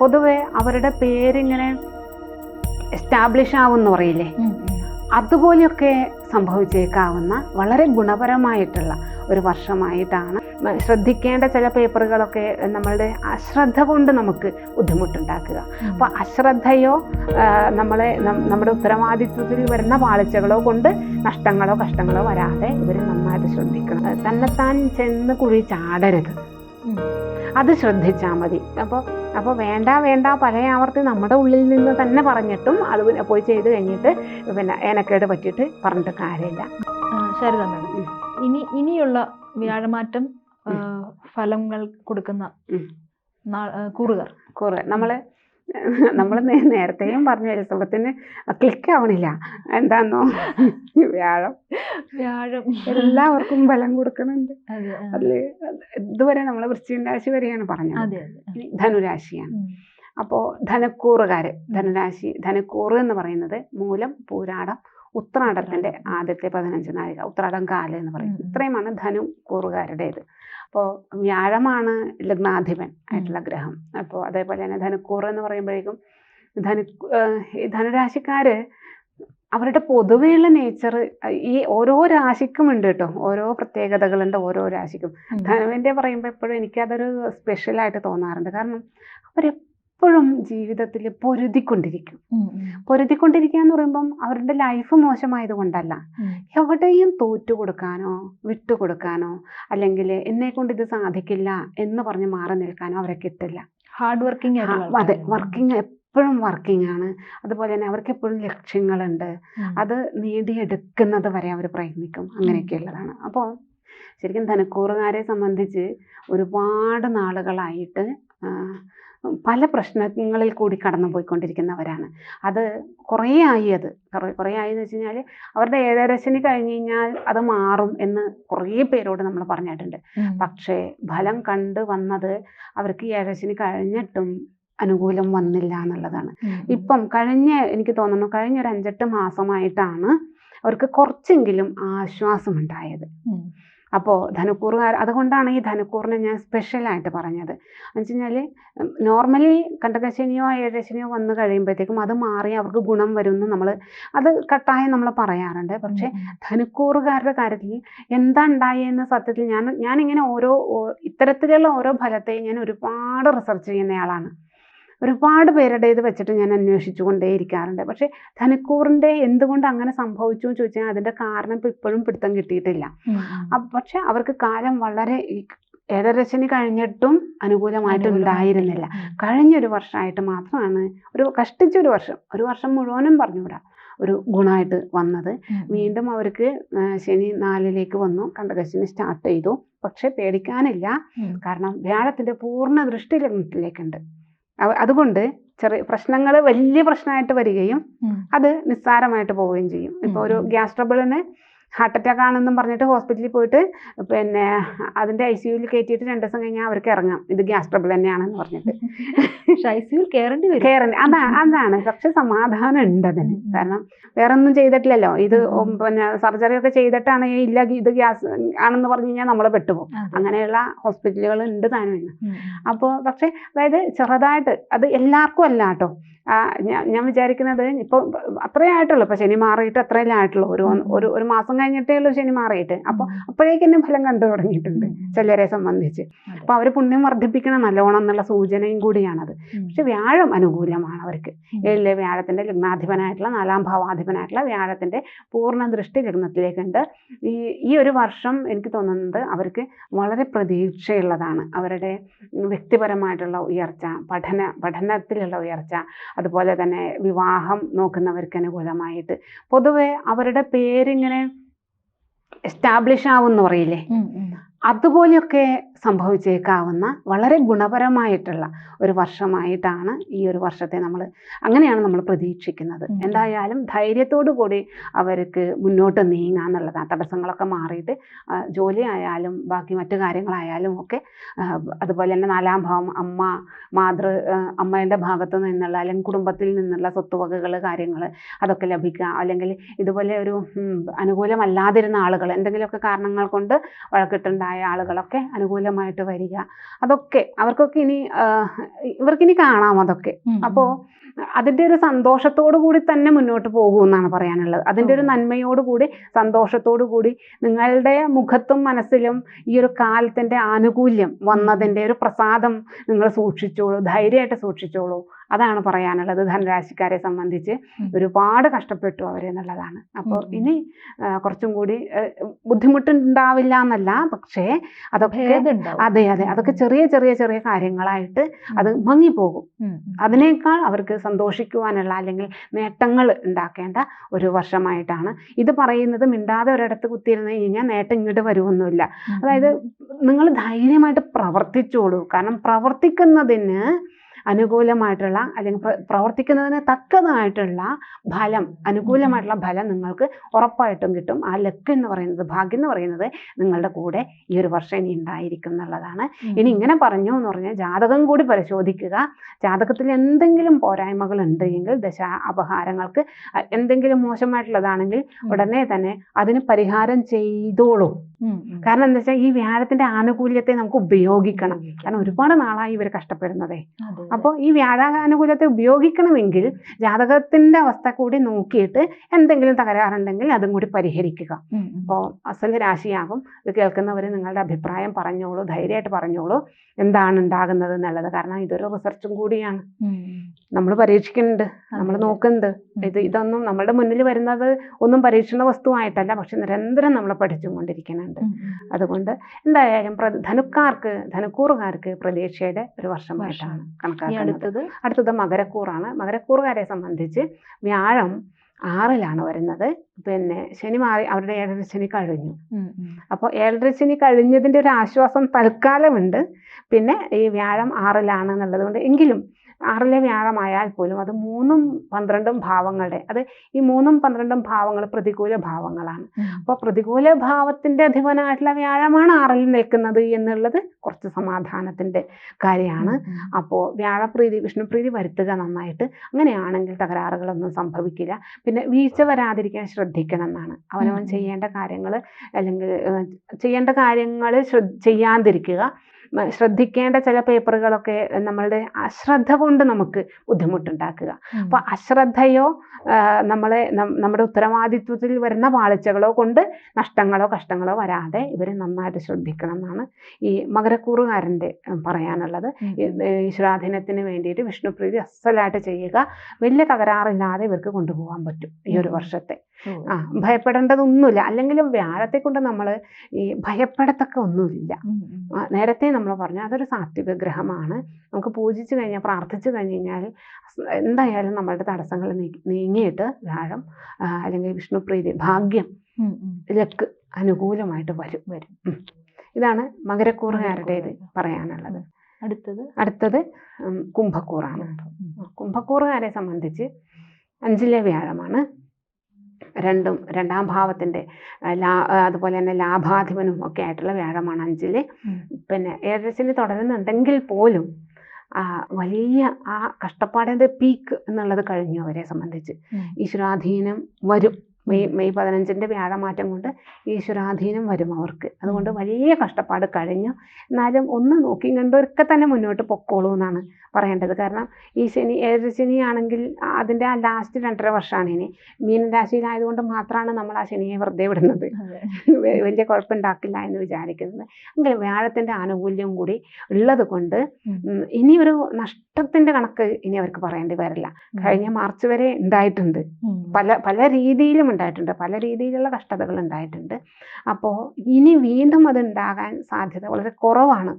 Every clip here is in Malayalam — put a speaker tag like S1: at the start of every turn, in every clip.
S1: പൊതുവെ അവരുടെ പേരിങ്ങനെ എസ്റ്റാബ്ലിഷ് ആവുമെന്ന് പറയില്ലേ. അതുപോലെയൊക്കെ സംഭവിച്ചേക്കാവുന്ന വളരെ ഗുണപരമായിട്ടുള്ള ഒരു വർഷമായിട്ടാണ്. ശ്രദ്ധിക്കേണ്ട ചില പേപ്പറുകളൊക്കെ നമ്മളുടെ അശ്രദ്ധ കൊണ്ട് നമുക്ക് ബുദ്ധിമുട്ടുണ്ടാക്കുക. അപ്പോൾ അശ്രദ്ധയോ നമ്മളെ നമ്മുടെ ഉത്തരവാദിത്വത്തിൽ വരുന്ന പാളിച്ചകളോ കൊണ്ട് നഷ്ടങ്ങളോ കഷ്ടങ്ങളോ വരാതെ ഇവർ നന്നായിട്ട് ശ്രദ്ധിക്കണം. തന്നെത്താൻ ചെന്ന് കുഴി ചാടരുത്. അത് ശ്രദ്ധിച്ചാൽ മതി. അപ്പോൾ അപ്പോൾ വേണ്ട വേണ്ട പഴയ ആവർത്തി നമ്മുടെ ഉള്ളിൽ നിന്ന് തന്നെ പറഞ്ഞിട്ടും അത് പിന്നെ പോയി ചെയ്ത് കഴിഞ്ഞിട്ട് പിന്നെ ഏനക്കേട് പറ്റിയിട്ട് പറഞ്ഞിട്ട് കാര്യമില്ല.
S2: ശരി ശരിത മേഡം ഇനി ഇനിയുള്ള വ്യാഴമാറ്റം ഫലങ്ങൾ കൊടുക്കുന്ന
S1: കുറുകർ.
S2: കുറുകർ. നമ്മളെ കൂറുകാർ
S1: നമ്മൾ നമ്മൾ നേരത്തെയും പറഞ്ഞു എലിസബത്തിന് ക്ലിക്ക് ആവണില്ല എന്താന്നോ? വ്യാഴം.
S2: വ്യാഴം.
S1: എല്ലാവർക്കും ബലം കൊടുക്കുന്നുണ്ട് അതിൽ ഇതുവരെ നമ്മൾ വൃശ്ചിക രാശി വരെയാണ് പറഞ്ഞത്. ധനുരാശിയാണ്.
S2: അപ്പോ
S1: അപ്പോൾ ധനക്കൂറുകാർ ധനുരാശി ധനക്കൂറ് എന്ന് പറയുന്നത് മൂലം പൂരാടം ഉത്രാടത്തിന്റെ ആദ്യത്തെ പതിനഞ്ച് നാഴിക ഉത്രാടം കാൽ എന്ന് പറയും. ഇത്രയുമാണ് ധനു കൂറുകാരുടേത് അപ്പോൾ വ്യാഴമാണ് ലഗ്നാധിപൻ ആയിട്ടുള്ള ഗ്രഹം. അപ്പോൾ അതേപോലെ തന്നെ ധനുക്കൂറ് എന്ന് പറയുമ്പോഴേക്കും ധനു ധനുരാശിക്കാര് അവരുടെ പൊതുവെയുള്ള നേച്ചർ ഈ ഓരോ രാശിക്കും ഉണ്ട് കേട്ടോ. ഓരോ പ്രത്യേകതകളുണ്ട് ഓരോ രാശിക്കും. ധനുവിന്റെ പറയുമ്പോൾ എപ്പോഴും എനിക്കതൊരു സ്പെഷ്യലായിട്ട് തോന്നാറുണ്ട്. കാരണം അവരെപ്പോഴും ജീവിതത്തിൽ പൊരുതിക്കൊണ്ടിരിക്കും. പൊരുതിക്കൊണ്ടിരിക്കുക എന്ന് പറയുമ്പം അവരുടെ ലൈഫ് മോശമായത് കൊണ്ടല്ല. എവിടെയും തോറ്റു കൊടുക്കാനോ വിട്ടുകൊടുക്കാനോ അല്ലെങ്കിൽ എന്നെ കൊണ്ട് ഇത് സാധിക്കില്ല എന്ന് പറഞ്ഞ് മാറി നിൽക്കാനോ അവരെ കിട്ടില്ല
S2: ഹാർഡ് വർക്കിംഗ്
S1: അതെ. വർക്കിംഗ് എപ്പോഴും വർക്കിംഗ് ആണ് അതുപോലെ തന്നെ അവർക്ക് എപ്പോഴും ലക്ഷ്യങ്ങളുണ്ട്. അത് നേടിയെടുക്കുന്നത് വരെ അവർ പ്രയത്നിക്കും അങ്ങനെയൊക്കെയുള്ളതാണ് അപ്പോൾ ശരിക്കും ധനക്കൂറുകാരെ സംബന്ധിച്ച് ഒരുപാട് നാളുകളായിട്ട് പല പ്രശ്നങ്ങളിൽ കൂടി കടന്നു പോയിക്കൊണ്ടിരിക്കുന്നവരാണ് അത് കുറേ ആയി അത്. കുറേ കുറേ ആയി എന്ന് വെച്ച് കഴിഞ്ഞാൽ അവരുടെ ഏഴരശനി കഴിഞ്ഞ് കഴിഞ്ഞാൽ അത് മാറും എന്ന് കുറേ പേരോട് നമ്മൾ പറഞ്ഞിട്ടുണ്ട്. പക്ഷേ ഫലം കണ്ട് വന്നത് അവർക്ക് ഏഴരശനി കഴിഞ്ഞിട്ടും അനുകൂലം വന്നില്ല എന്നുള്ളതാണ്. ഇപ്പം കഴിഞ്ഞ എനിക്ക് തോന്നുന്നു കഴിഞ്ഞ ഒരു അഞ്ചെട്ട് മാസമായിട്ടാണ് അവർക്ക് കുറച്ചെങ്കിലും ആശ്വാസം ഉണ്ടായത്. അപ്പോൾ ധനുക്കൂറുകാർ അതുകൊണ്ടാണ് ഈ ധനുക്കൂറിനെ ഞാൻ സ്പെഷ്യലായിട്ട് പറഞ്ഞത്. എന്ന് വെച്ച് കഴിഞ്ഞാൽ നോർമലി കണ്ടകശനിയോ ഏഴശനിയോ വന്നു കഴിയുമ്പോഴത്തേക്കും അത് മാറി അവർക്ക് ഗുണം വരും എന്ന് നമ്മൾ അത് കട്ടായം നമ്മൾ പറയാറുണ്ട്. പക്ഷേ. ധനുക്കൂറുകാരുടെ കാര്യത്തിൽ എന്താ ഉണ്ടായെന്ന് സത്യത്തിൽ ഞാൻ ഞാനിങ്ങനെ ഓരോ ഇത്തരത്തിലുള്ള ഓരോ ഫലത്തെയും ഞാൻ ഒരുപാട് റിസർച്ച് ചെയ്യുന്നയാളാണ് ഒരുപാട് പേരുടെ ഇത് വെച്ചിട്ട് ഞാൻ അന്വേഷിച്ചു കൊണ്ടേയിരിക്കാറുണ്ട് പക്ഷേ ധനുക്കൂറിന്റെ എന്തുകൊണ്ട് അങ്ങനെ സംഭവിച്ചു എന്ന് ചോദിച്ചാൽ അതിന്റെ കാരണം ഇപ്പോഴും പിടുത്തം കിട്ടിയിട്ടില്ല. പക്ഷെ അവർക്ക് കാലം വളരെ ഏഴരശനി കഴിഞ്ഞിട്ടും അനുകൂലമായിട്ട് ഉണ്ടായിരുന്നില്ല. കഴിഞ്ഞൊരു വർഷമായിട്ട് മാത്രമാണ് ഒരു കഷ്ടിച്ചൊരു വർഷം ഒരു വർഷം മുഴുവനും പറഞ്ഞുകൂടാ ഒരു ഗുണമായിട്ട് വന്നത്. വീണ്ടും അവർക്ക് ശനി നാലിലേക്ക് വന്നു. കണ്ടകശനി സ്റ്റാർട്ട് ചെയ്തു. പക്ഷെ പേടിക്കാനില്ല. കാരണം വ്യാഴത്തിന്റെ പൂർണ ദൃഷ്ടി ലഗ്നത്തിലേക്കുണ്ട് അതുകൊണ്ട് ചെറിയ പ്രശ്നങ്ങൾ വലിയ പ്രശ്നമായിട്ട് വരികയും അത് നിസ്സാരമായിട്ട് പോവുകയും ചെയ്യും ഇപ്പോൾ ഒരു. ഗ്യാസ് ട്രബിളിന് ഹാർട്ട് അറ്റാക്ക് ആണെന്നും പറഞ്ഞിട്ട് ഹോസ്പിറ്റലിൽ പോയിട്ട് പിന്നെ അതിന്റെ ഐ സിയുയിൽ കയറ്റിയിട്ട് രണ്ട് ദിവസം കഴിഞ്ഞാൽ അവർക്ക് ഇറങ്ങാം. ഇത് ഗ്യാസ് ട്രബിൾ തന്നെയാണെന്ന് പറഞ്ഞിട്ട്.
S2: പക്ഷെ ICU ൽ കയറേണ്ടി വരും.
S1: കയറേണ്ടി അതാ അതാണ്. പക്ഷെ സമാധാനം ഉണ്ട് അതിന്. കാരണം വേറെ ഒന്നും ചെയ്തിട്ടില്ലല്ലോ. ഇത് പിന്നെ സർജറി ഒക്കെ ചെയ്തിട്ടാണ് ഇല്ല ഇത് ഗ്യാസ് ആണെന്ന് പറഞ്ഞു കഴിഞ്ഞാൽ നമ്മൾ പെട്ടുപോകും. അങ്ങനെയുള്ള ഹോസ്പിറ്റലുകൾ ഉണ്ട് താനും. അപ്പോൾ പക്ഷേ അതായത് ചെറുതായിട്ട് അത് എല്ലാവർക്കും അല്ല കേട്ടോ. ഞാൻ ഞാൻ വിചാരിക്കുന്നത് ഇപ്പോൾ അത്രേ ആയിട്ടുള്ളൂ. ഇപ്പോൾ ശനി മാറിയിട്ട് അത്രയല്ലേ ആയിട്ടുള്ളൂ. ഒരു ഒരു ഒരു മാസം കഴിഞ്ഞിട്ടേ ഉള്ളൂ ശനി മാറിയിട്ട്. അപ്പോൾ അപ്പോഴേക്കും ഫലം കണ്ടു തുടങ്ങിയിട്ടുണ്ട് ചിലരെ സംബന്ധിച്ച്. അപ്പോൾ അവർ പുണ്യം വർദ്ധിപ്പിക്കണം നല്ലോണം എന്നുള്ള സൂചനയും കൂടിയാണത്. പക്ഷെ വ്യാഴം അനുകൂലമാണ് അവർക്ക്. ഏഴിലെ വ്യാഴത്തിന്റെ ലഗ്നാധിപനായിട്ടുള്ള നാലാം ഭാവാധിപനായിട്ടുള്ള വ്യാഴത്തിന്റെ പൂർണ ദൃഷ്ടി ലഗ്നത്തിലേക്കുണ്ട്. ഈ ഈ ഒരു വർഷം എനിക്ക് തോന്നുന്നത് അവർക്ക് വളരെ പ്രതീക്ഷയുള്ളതാണ്. അവരുടെ വ്യക്തിപരമായിട്ടുള്ള ഉയർച്ച പഠന പഠനത്തിലുള്ള ഉയർച്ച അതുപോലെ തന്നെ വിവാഹം നോക്കുന്നവർക്ക് അനുകൂലമായിട്ട് പൊതുവെ അവരുടെ പേരിങ്ങനെ എസ്റ്റാബ്ലിഷ് എന്ന് പറയില്ലേ. അതുപോലെയൊക്കെ സംഭവിച്ചേക്കാവുന്ന വളരെ ഗുണപരമായിട്ടുള്ള ഒരു വർഷമായിട്ടാണ് ഈ ഒരു വർഷത്തെ നമ്മൾ അങ്ങനെയാണ് നമ്മൾ പ്രതീക്ഷിക്കുന്നത്. എന്തായാലും ധൈര്യത്തോടു കൂടി അവർക്ക് മുന്നോട്ട് നീങ്ങാം എന്നുള്ളതാണ് തടസ്സങ്ങളൊക്കെ മാറിയിട്ട് ജോലി ആയാലും ബാക്കി മറ്റു കാര്യങ്ങളായാലും ഒക്കെ അതുപോലെ തന്നെ നാലാം ഭാവം അമ്മ മാതൃ അമ്മയുടെ ഭാഗത്തു നിന്നുള്ള അല്ലെങ്കിൽ കുടുംബത്തിൽ നിന്നുള്ള സ്വത്തുവകകൾ കാര്യങ്ങൾ അതൊക്കെ ലഭിക്കുക. അല്ലെങ്കിൽ ഇതുപോലെ ഒരു അനുകൂലമല്ലാതിരുന്ന ആളുകൾ എന്തെങ്കിലുമൊക്കെ കാരണങ്ങൾ കൊണ്ട് വഴക്കിട്ടുണ്ടായി ഉണ്ടായ ആളുകളൊക്കെ അനുകൂലമായിട്ട് വരിക. അതൊക്കെ അവർക്കൊക്കെ ഇനി ഇവർക്കിനി കാണാം അതൊക്കെ.
S2: അപ്പോ
S1: അപ്പോൾ അതിന്റെ ഒരു സന്തോഷത്തോടു കൂടി തന്നെ മുന്നോട്ട് പോകും എന്നാണ് പറയാനുള്ളത്. അതിന്റെ ഒരു
S2: നന്മയോടുകൂടി
S1: നന്മയോടു കൂടി സന്തോഷത്തോടു കൂടി നിങ്ങളുടെ മുഖത്തും മനസ്സിലും ഈ ഒരു കാലത്തിന്റെ ആനുകൂല്യം വന്നതിന്റെ ഒരു പ്രസാദം നിങ്ങൾ സൂക്ഷിച്ചോളൂ ധൈര്യമായിട്ട് സൂക്ഷിച്ചോളൂ. അതാണ് പറയാനുള്ളത് ധനരാശിക്കാരെ സംബന്ധിച്ച് ഒരുപാട് കഷ്ടപ്പെട്ടു അവർ എന്നുള്ളതാണ്. അപ്പോൾ ഇനി കുറച്ചും കൂടി ബുദ്ധിമുട്ടുണ്ടാവില്ല എന്നല്ല പക്ഷേ അതൊക്കെ. അതെ അതെ അതൊക്കെ ചെറിയ ചെറിയ ചെറിയ കാര്യങ്ങളായിട്ട് അത് മങ്ങിപ്പോകും. അതിനേക്കാൾ അവർക്ക് സന്തോഷിക്കുവാനുള്ള അല്ലെങ്കിൽ നേട്ടങ്ങൾ ഉണ്ടാക്കേണ്ട ഒരു വർഷമായിട്ടാണ്. ഇത് പറയുന്നത് മിണ്ടാതെ ഒരിടത്ത് കുത്തിയിരുന്ന് കഴിഞ്ഞാൽ നേട്ടം ഇങ്ങോട്ട് വരുമൊന്നുമില്ല അതായത് നിങ്ങൾ ധൈര്യമായിട്ട് പ്രവർത്തിച്ചോളൂ. കാരണം പ്രവർത്തിക്കുന്നതിന് അനുകൂലമായിട്ടുള്ള അല്ലെങ്കിൽ പ്ര- പ്രവർത്തിക്കുന്നതിന് തക്കതായിട്ടുള്ള ഫലം അനുകൂലമായിട്ടുള്ള ഫലം നിങ്ങൾക്ക് ഉറപ്പായിട്ടും കിട്ടും. ആ ലക്ക് എന്ന് പറയുന്നത് ഭാഗ്യം എന്ന് പറയുന്നത് നിങ്ങളുടെ കൂടെ ഈ ഒരു വർഷം ഇനി ഉണ്ടായിരിക്കും എന്നുള്ളതാണ്. ഇനി ഇങ്ങനെ പറഞ്ഞു എന്ന് പറഞ്ഞാൽ ജാതകം കൂടി പരിശോധിക്കുക. ജാതകത്തിൽ എന്തെങ്കിലും പോരായ്മകൾ ഉണ്ടെങ്കിൽ ദശ അപഹാരങ്ങൾക്ക് എന്തെങ്കിലും മോശമായിട്ടുള്ളതാണെങ്കിൽ. ഉടനെ തന്നെ അതിന് പരിഹാരം ചെയ്തോളൂ. കാരണം എന്താ വെച്ചാൽ ഈ വ്യാഴത്തിന്റെ ആനുകൂല്യത്തെ നമുക്ക് ഉപയോഗിക്കണം. കാരണം ഒരുപാട് നാളായി ഇവർ കഷ്ടപ്പെടുന്നതേ. അപ്പോൾ ഈ വ്യാഴാനുകൂല്യത്തെ ഉപയോഗിക്കണമെങ്കിൽ ജാതകത്തിന്റെ അവസ്ഥ കൂടി നോക്കിയിട്ട് എന്തെങ്കിലും തകരാറുണ്ടെങ്കിൽ അതും കൂടി പരിഹരിക്കുക. അപ്പോൾ അസൽ രാശിയാകും. ഇത് കേൾക്കുന്നവർ നിങ്ങളുടെ അഭിപ്രായം പറഞ്ഞോളൂ ധൈര്യമായിട്ട് പറഞ്ഞോളൂ. എന്താണ് ഉണ്ടാകുന്നത് എന്നുള്ളത്. കാരണം ഇതൊരു റിസർച്ചും കൂടിയാണ്. നമ്മൾ പരീക്ഷിക്കുന്നുണ്ട് നമ്മൾ. നോക്കുന്നുണ്ട്. ഇത് ഇതൊന്നും നമ്മുടെ മുന്നിൽ വരുന്നത് ഒന്നും പരീക്ഷണ വസ്തുവായിട്ടല്ല പക്ഷെ നിരന്തരം നമ്മൾ പഠിച്ചുകൊണ്ടിരിക്കുന്നുണ്ട്. അതുകൊണ്ട് എന്തായാലും ധനുക്കാർക്ക് ധനുക്കൂറുകാർക്ക് പ്രതീക്ഷയുടെ ഒരു വർഷമായിട്ടാണ് കണക്കാക്കുന്നത്.
S2: അടുത്തത്?
S1: മകരക്കൂറാണ്. മകരക്കൂറുകാരെ സംബന്ധിച്ച് വ്യാഴം ആറിലാണ് വരുന്നത്. പിന്നെ ശനി മാറി അവരുടെ ഏഴര ശനി കഴിഞ്ഞു. അപ്പോൾ ഏഴര ശനി കഴിഞ്ഞതിന്റെ ഒരു ആശ്വാസം തൽക്കാലമുണ്ട്. പിന്നെ ഈ വ്യാഴം ആറിലാണ് എന്നുള്ളത് കൊണ്ട് എങ്കിലും ആറിലെ വ്യാഴമായാൽ പോലും അത് മൂന്നും പന്ത്രണ്ടും ഭാവങ്ങളുടെ അത് ഈ മൂന്നും പന്ത്രണ്ടും ഭാവങ്ങൾ പ്രതികൂല ഭാവങ്ങളാണ്. അപ്പോൾ പ്രതികൂല ഭാവത്തിന്റെ അധിപനായിട്ടുള്ള വ്യാഴമാണ് ആറിൽ നിൽക്കുന്നത് എന്നുള്ളത് കുറച്ച് സമാധാനത്തിന്റെ കാര്യമാണ്. അപ്പോൾ വ്യാഴപ്രീതി വിഷ്ണുപ്രീതി വരുത്തുക നന്നായിട്ട്. അങ്ങനെയാണെങ്കിൽ തകരാറുകളൊന്നും സംഭവിക്കില്ല. പിന്നെ വീഴ്ച വരാതിരിക്കാൻ ശ്രദ്ധിക്കണം എന്നാണ് അവനവൻ ചെയ്യേണ്ട കാര്യങ്ങൾ അല്ലെങ്കിൽ ചെയ്യേണ്ട കാര്യങ്ങൾ ചെയ്യാതിരിക്കുക. ശ്രദ്ധിക്കേണ്ട ചില പേപ്പറുകളൊക്കെ നമ്മളുടെ അശ്രദ്ധ കൊണ്ട് നമുക്ക് ബുദ്ധിമുട്ടുണ്ടാക്കുക. അപ്പോൾ അശ്രദ്ധയോ നമ്മളെ നമ്മുടെ ഉത്തരവാദിത്വത്തിൽ വരുന്ന പാളിച്ചകളോ കൊണ്ട് നഷ്ടങ്ങളോ കഷ്ടങ്ങളോ വരാതെ ഇവരെ നന്നായിട്ട് ശ്രദ്ധിക്കണം എന്നാണ് ഈ മകരക്കൂറുകാരന്റെ പറയാനുള്ളത്. ഈശ്വരാധീനത്തിന് വേണ്ടിയിട്ട് വിഷ്ണുപ്രീതി അസലായിട്ട് ചെയ്യുക. വലിയ തകരാറില്ലാതെ ഇവർക്ക് കൊണ്ടുപോകാൻ പറ്റും ഈ ഒരു വർഷത്തെ. ആ ഭയപ്പെടേണ്ടതൊന്നുമില്ല. അല്ലെങ്കിൽ വ്യാഴത്തെ കൊണ്ട് നമ്മൾ ഈ ഭയപ്പെടത്തക്ക ഒന്നുമില്ല. നേരത്തെ നമ്മൾ പറഞ്ഞു അതൊരു സാത്വിക ഗ്രഹമാണ്. നമുക്ക് പൂജിച്ച് കഴിഞ്ഞാൽ പ്രാർത്ഥിച്ചു കഴിഞ്ഞ് കഴിഞ്ഞാൽ എന്തായാലും നമ്മളുടെ തടസ്സങ്ങൾ നീങ്ങിയിട്ട് വ്യാഴം അല്ലെങ്കിൽ വിഷ്ണുപ്രീതി ഭാഗ്യം. ലക്ക് അനുകൂലമായിട്ട് വരും.
S2: വരും.
S1: ഇതാണ് മകരക്കൂറുകാരുടേത്
S2: ഇത്
S1: പറയാനുള്ളത്.
S2: അടുത്തത്?
S1: അടുത്തത് കുംഭക്കൂറാണ്. കുംഭക്കൂറുകാരെ സംബന്ധിച്ച് അഞ്ചിലെ വ്യാഴമാണ്. രണ്ടും രണ്ടാം ഭാവത്തിന്റെ ലാ അതുപോലെ തന്നെ ലാഭാധിപനും ഒക്കെ ആയിട്ടുള്ള വ്യാഴമാണ് അഞ്ചിൽ. പിന്നെ ഏഴരശനി തുടരുന്നുണ്ടെങ്കിൽ പോലും ആ, വലിയ ആ കഷ്ടപ്പാടിന്റെ പീക്ക് എന്നുള്ളത് കഴിഞ്ഞു അവരെ സംബന്ധിച്ച്. ഈശ്വരാധീനം വരും മെയ് മെയ് പതിനഞ്ചിന്റെ വ്യാഴമാറ്റം കൊണ്ട് ഈശ്വരാധീനം വരും അവർക്ക്. അതുകൊണ്ട് വലിയ കഷ്ടപ്പാട് കഴിഞ്ഞു. എന്നാലും ഒന്ന് നോക്കി കണ്ടവരൊക്കെ തന്നെ മുന്നോട്ട് പൊക്കോളൂ എന്നാണ് പറയേണ്ടത്. കാരണം ഈ ശനി ഏഴര ശനിയാണെങ്കിൽ അതിന്റെ ആ ലാസ്റ്റ് രണ്ടര വർഷമാണ് ഇനി. മീനരാശിയിലായതുകൊണ്ട് മാത്രമാണ് നമ്മൾ ആ ശനിയെ വെറുതെ വിടുന്നത്. വലിയ കുഴപ്പമുണ്ടാക്കില്ല എന്ന് വിചാരിക്കുന്നത്. എങ്കിലും വ്യാഴത്തിന്റെ ആനുകൂല്യം കൂടി ഉള്ളത് കൊണ്ട് ഇനി ഒരു നഷ്ടത്തിന്റെ കണക്ക് ഇനി അവർക്ക് പറയേണ്ടി വരില്ല. കഴിഞ്ഞ മാർച്ച് വരെ ഉണ്ടായിട്ടുണ്ട്. പല പല രീതിയിലും ഉണ്ടായിട്ടുണ്ട്. പല രീതിയിലുള്ള കഷ്ടതകൾ ഉണ്ടായിട്ടുണ്ട്. അപ്പോൾ ഇനി വീണ്ടും അത് ഉണ്ടാകാൻ സാധ്യത വളരെ കുറവാണ്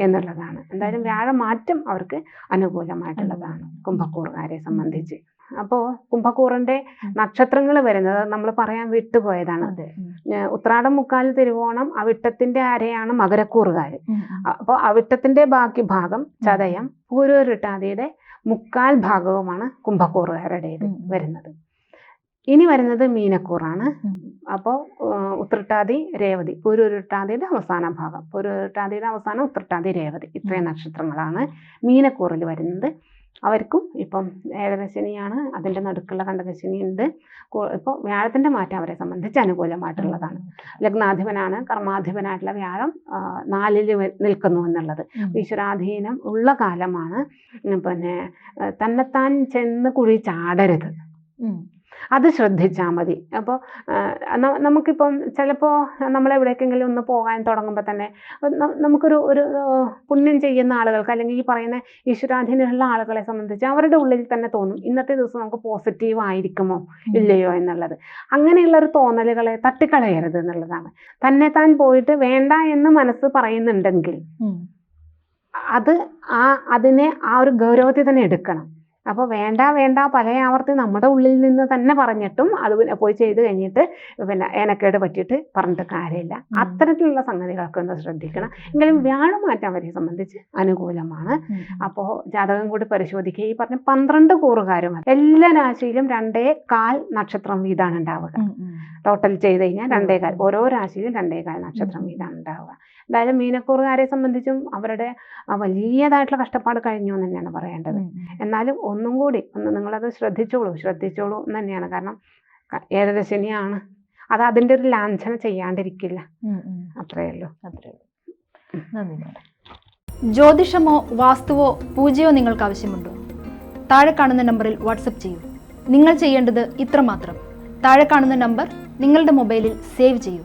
S1: എന്നുള്ളതാണ്. എന്തായാലും വ്യാഴമാറ്റം അവർക്ക് അനുകൂലമായിട്ടുള്ളതാണ്. കുംഭക്കൂറുകാരെ സംബന്ധിച്ച്. അപ്പോ കുംഭക്കൂറിന്റെ നക്ഷത്രങ്ങൾ വരുന്നത് നമ്മൾ പറയാൻ വിട്ടുപോയതാണ്. ഉത്രാടം മുക്കാൽ തിരുവോണം അവിട്ടത്തിന്റെ അരയാണ് മകരക്കൂറുകാർ. അപ്പോൾ അവിട്ടത്തിന്റെ ബാക്കി ഭാഗം ചതയം പൂരൂരുട്ടാതിയുടെ മുക്കാൽ ഭാഗവുമാണ് കുംഭക്കൂറുകാരുടേത് വരുന്നത്. ഇനി വരുന്നത് മീനക്കൂറാണ്. അപ്പോൾ ഉത്രട്ടാതി രേവതി. പൂരൂരുട്ടാതിയുടെ അവസാന ഭാഗം. പൂരൂരുട്ടാതിയുടെ അവസാനം ഉത്രട്ടാതി രേവതി. ഇത്രയും നക്ഷത്രങ്ങളാണ് മീനക്കൂറിൽ വരുന്നത്. അവർക്കും ഇപ്പം ഏഴരശനിയാണ് അതിന്റെ നടുക്കുള്ള കണ്ടകശനി ഉണ്ട് ഇപ്പോൾ വ്യാഴത്തിന്റെ മാറ്റം അവരെ സംബന്ധിച്ച് അനുകൂലമായിട്ടുള്ളതാണ്. ലഗ്നാധിപനാണ്. കർമാധിപനായിട്ടുള്ള വ്യാഴം നാലിൽ നിൽക്കുന്നു എന്നുള്ളത്. ഈശ്വരാധീനം ഉള്ള കാലമാണ്. പിന്നെ തന്നെത്താൻ ചെന്ന് കുഴി ചാടരുത്. അത് ശ്രദ്ധിച്ചാൽ മതി. അപ്പോൾ നമുക്കിപ്പം ചിലപ്പോൾ നമ്മളെവിടേക്കെങ്കിലും ഒന്ന് പോകാൻ തുടങ്ങുമ്പോൾ തന്നെ നമുക്കൊരു ഒരു പുണ്യം ചെയ്യുന്ന ആളുകൾക്ക് അല്ലെങ്കിൽ ഈ പറയുന്ന ഈശ്വരാധീനമുള്ള ആളുകളെ സംബന്ധിച്ച് അവരുടെ ഉള്ളിൽ തന്നെ തോന്നും ഇന്നത്തെ ദിവസം നമുക്ക് പോസിറ്റീവ് ആയിരിക്കുമോ ഇല്ലയോ എന്നുള്ളത്. അങ്ങനെയുള്ള ഒരു തോന്നലുകളെ തട്ടിക്കളയരുത് എന്നുള്ളതാണ്. തന്നെ താൻ പോയിട്ട് വേണ്ട എന്ന് മനസ്സ് പറയുന്നുണ്ടെങ്കിൽ അത് ആ അതിനെ ആ ഒരു ഗൗരവത്തിൽ തന്നെ എടുക്കണം. അപ്പോൾ വേണ്ട വേണ്ട പല ആവർത്തി നമ്മുടെ ഉള്ളിൽ നിന്ന് തന്നെ പറഞ്ഞിട്ടും അത് പിന്നെ പോയി ചെയ്ത് കഴിഞ്ഞിട്ട് പിന്നെ ഏനക്കേട് പറ്റിയിട്ട് പറഞ്ഞിട്ട് കാര്യമില്ല. അത്തരത്തിലുള്ള സംഗതികളൊക്കെ ഒന്ന് ശ്രദ്ധിക്കണം. എങ്കിലും വ്യാഴമാറ്റം അവരെ സംബന്ധിച്ച് അനുകൂലമാണ്. അപ്പോൾ ജാതകം കൂടി പരിശോധിക്കുക. ഈ പറഞ്ഞ പന്ത്രണ്ട് കൂറുകാരും എല്ലാ രാശിയിലും രണ്ടേ കാൽ നക്ഷത്രം വീതമാണ് ഉണ്ടാവുക. ടോട്ടൽ ചെയ്ത് കഴിഞ്ഞാൽ
S2: രണ്ടേ
S1: കാൽ ഓരോ രാശിയിലും രണ്ടേ കാൽ നക്ഷത്രം
S2: വീതാണ്
S1: വീതമാണ് ഉണ്ടാവുക. എന്തായാലും മീനക്കൂറുകാരെ സംബന്ധിച്ചും അവരുടെ വലിയതായിട്ടുള്ള കഷ്ടപ്പാട് കഴിഞ്ഞു എന്ന് തന്നെയാണ് പറയേണ്ടത്. എന്നാലും ഒന്നും കൂടി ഒന്ന് നിങ്ങളത് ശ്രദ്ധിച്ചോളൂ ശ്രദ്ധിച്ചോളൂ എന്ന് തന്നെയാണ്. കാരണം ഏകദശനിയാണ്. അത് അതിന്റെ ഒരു ലാഞ്ചന ചെയ്യാണ്ടിരിക്കില്ല.
S2: അത്രയല്ലോ. നന്ദി മാഡം. ജ്യോതിഷമോ വാസ്തുവോ പൂജയോ നിങ്ങൾക്ക് ആവശ്യമുണ്ടോ? താഴെ കാണുന്ന നമ്പറിൽ വാട്സപ്പ് ചെയ്യൂ. നിങ്ങൾ ചെയ്യേണ്ടത് ഇത്രമാത്രം. താഴെ കാണുന്ന നമ്പർ നിങ്ങളുടെ മൊബൈലിൽ സേവ് ചെയ്യൂ.